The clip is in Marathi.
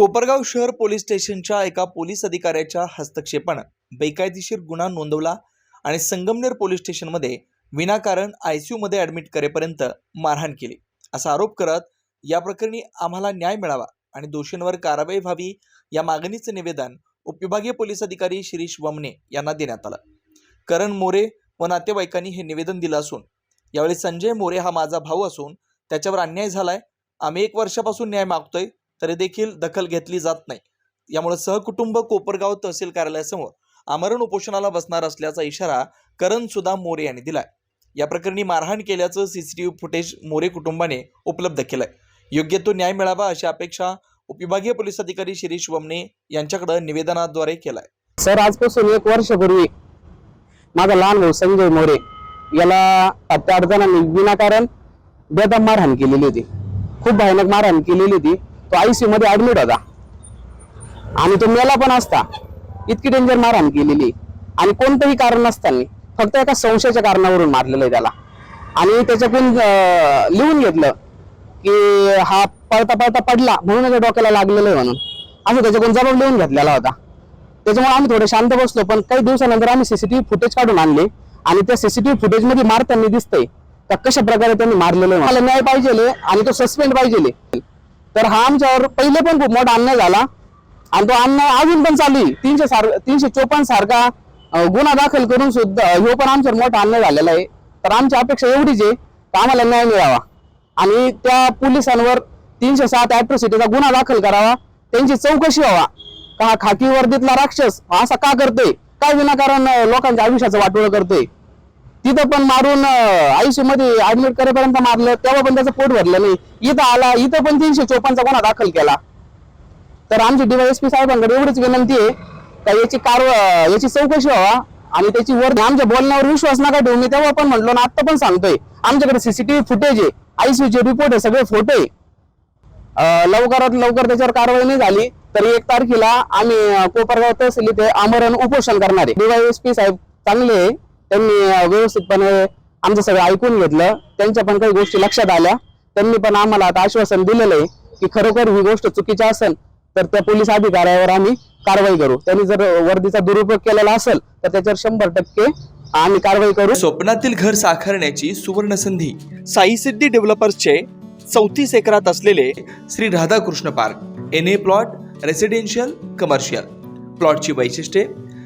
कोपरगाव शहर पोलीस स्टेशनच्या एका पोलीस अधिकाऱ्याच्या हस्तक्षेपानं बेकायदेशीर गुन्हा नोंदवला आणि संगमनेर पोलीस स्टेशनमध्ये विनाकारण आय सी यूमध्ये ॲडमिट करेपर्यंत मारहाण केली. असा आरोप करत या प्रकरणी आम्हाला न्याय मिळावा आणि दोषींवर कारवाई व्हावी या मागणीचं निवेदन उपविभागीय पोलीस अधिकारी शिरीष वमने यांना देण्यात आलं. करण मोरे व नातेवाईकांनी हे निवेदन दिलं असून यावेळी संजय मोरे हा माझा भाऊ असून त्याच्यावर अन्याय झालाय. आम्ही एक वर्षापासून न्याय मागतोय. तरी देखील दखल घेतली जात नाही. यामुळे सहकुटुंब कोपरगाव तहसील कार्यालयासमोर आमरण उपोषणाला बसणार असल्याचा इशारा करण सुधा मोरे यांनी दिलाय. या प्रकरणी मारहाण केल्याचं सीसीटीव्ही फुटेज मोरे कुटुंबाने उपलब्ध केलंय. योग्य तो न्याय मिळावा अशी अपेक्षा उपविभागीय पोलीस अधिकारी शिरीष वमने यांच्याकडे निवेदनाद्वारे केलाय. सर आजपासून एक वर्षपूर्वी माझा लहान भाऊ संजय मोरे याला हत्या आठ जणांनी विनाकारण बेदम मारहाण केलेली होती. खूप भयानक मारहाण केलेली होती. तो आयसीयू मध्ये ऍडमिट होता. आणि तो मेला पण असता. इतकी डेंजर मारहाण केलेली. आणि कोणतंही कारण नसताना फक्त एका संशयाच्या कारणावरून मारलेलं आहे त्याला. आणि त्याच्याकडून लिहून घेतलं की हा पळता पळता पडला म्हणून त्याच्या डोक्याला लागलेलं आहे म्हणून. असं त्याच्याकडून जबाब लिहून घेतलेला होता. त्याच्यामुळे आम्ही थोडे शांत बसलो पण काही दिवसानंतर आम्ही सीसीटीव्ही फुटेज काढून आणले. आणि त्या सीसीटीव्ही फुटेजमध्ये मारताना दिसतंय. का कशा प्रकारे त्यांनी मारलेलं मला न्याय पाहिजे आणि तो सस्पेंड पाहिजे तर हा आमच्यावर पहिले पण खूप मोठा अन्याय झाला. आणि तो अन्याय अजून पण चालू आहे. तीनशे सार तीनशे चोपन्न सारखा गुन्हा दाखल करून सुद्धा ह्यो पण आमच्यावर मोठा अन्याय झालेला आहे. तर आमची अपेक्षा एवढीच आहे की आम्हाला न्याय मिळावा. आणि त्या पोलिसांवर तीनशे सात अॅट्रोसिटीचा गुन्हा दाखल करावा. त्यांची चौकशी व्हावा. का हा खाकी वर्दीतला राक्षस असा का करतोय? काय विनाकारण लोकांच्या आयुष्याचं वाटोळ करतोय? तिथं पण मारून आयसीयू मध्ये ऍडमिट करेपर्यंत मारलं तेव्हा पण त्याचं पोट भरलं नाही. इथं आला इथं पण तीनशे चोपन्नचा गुन्हा दाखल केला. तर आमची डीवायएसपी साहेबांकडे एवढीच विनंती आहे का याची कार याची चौकशी व्हावा आणि त्याची वर आमच्या बोलण्यावर विश्वास नका ठेवू. मी तेव्हा पण म्हटलो ना आता पण सांगतोय. आमच्याकडे सीसीटीव्ही फुटेज आहे. आयसीयूचे रिपोर्ट आहे सगळे फोटो आहे. लवकरात लवकर त्याच्यावर कारवाई नाही झाली तर एक तारखेला आम्ही कोपरगाव तहसील इथे आमरण उपोषण करणार आहे. डीवायएसपी साहेब चांगले आहे. त्यांनी व्यवस्थितपणे आमचं सगळं ऐकून घेतलं. त्यांच्या पण काही गोष्टी लक्षात आल्या. त्यांनी पण आम्हाला आता आश्वासन दिलेलं आहे की खरोखर ही गोष्ट चुकीची असेल तर त्या पोलीस अधिकाऱ्यावर आम्ही कारवाई करू. त्यांनी जर वर्दीचा दुरुपयोग केलेला असेल तर त्याच्यावर शंभर टक्के आम्ही कारवाई करू. स्वप्नातील घर साकारण्याची सुवर्ण संधी साई सिद्धी डेव्हलपर्सचे चौतीस एकरात असलेले Shri Radhakrishna park. N A plot residential commercial प्लॉटची वैशिष्ट्ये